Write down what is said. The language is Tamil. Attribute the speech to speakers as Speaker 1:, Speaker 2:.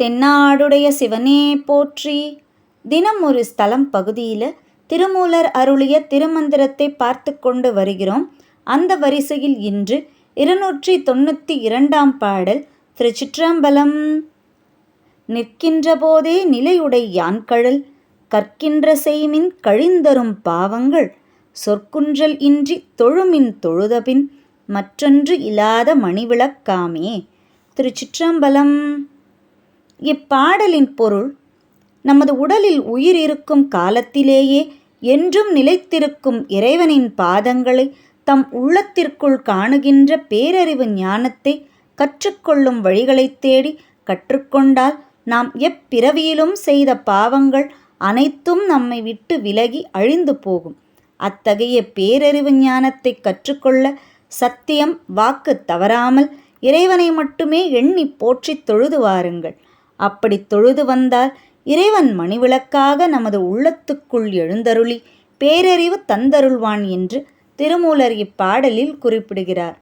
Speaker 1: தென்னாடுடைய சிவனே போற்றி. தினம் ஒரு ஸ்தலம் பகுதியில் திருமூலர் அருளிய திருமந்திரத்தை பார்த்து கொண்டு வருகிறோம். அந்த வரிசையில் இன்று இருநூற்றி தொண்ணூற்றி இரண்டாம் பாடல் திருச்சிற்றம்பலம். நிற்கின்ற போதே நிலையுடை யான்கழல் கற்கின்ற செய்மின் கழிந்தரும் பாவங்கள் சொற்குன்றல் இன்றி தொழுமின் தொழுதபின் மற்றொன்று இல்லாத மணிவிளக்காமே. திருச்சிற்றம்பலம். இப்பாடலின் பொருள் நமது உடலில் உயிர் இருக்கும் காலத்திலேயே என்றும் நிலைத்திருக்கும் இறைவனின் பாதங்களை தம் உள்ளத்திற்குள் காணுகின்ற பேரறிவு ஞானத்தை கற்றுக்கொள்ளும் வழிகளைத் தேடி கற்றுக்கொண்டால் நாம் எப்பிறவியிலும் செய்த பாவங்கள் அனைத்தும் நம்மை விட்டு விலகி அழிந்து போகும். அத்தகைய பேரறிவு ஞானத்தை கற்றுக்கொள்ள சத்தியம் வாக்கு தவறாமல் இறைவனை மட்டுமே எண்ணி போற்றித் தொழுது வாருங்கள். அப்படி தொழுது வந்தால் இறைவன் மணிவிளக்காக நமது உள்ளத்துக்குள் எழுந்தருளி பேரறிவு தந்தருள்வான் என்று திருமூலர் இப்பாடலில் குறிப்பிடுகிறார்.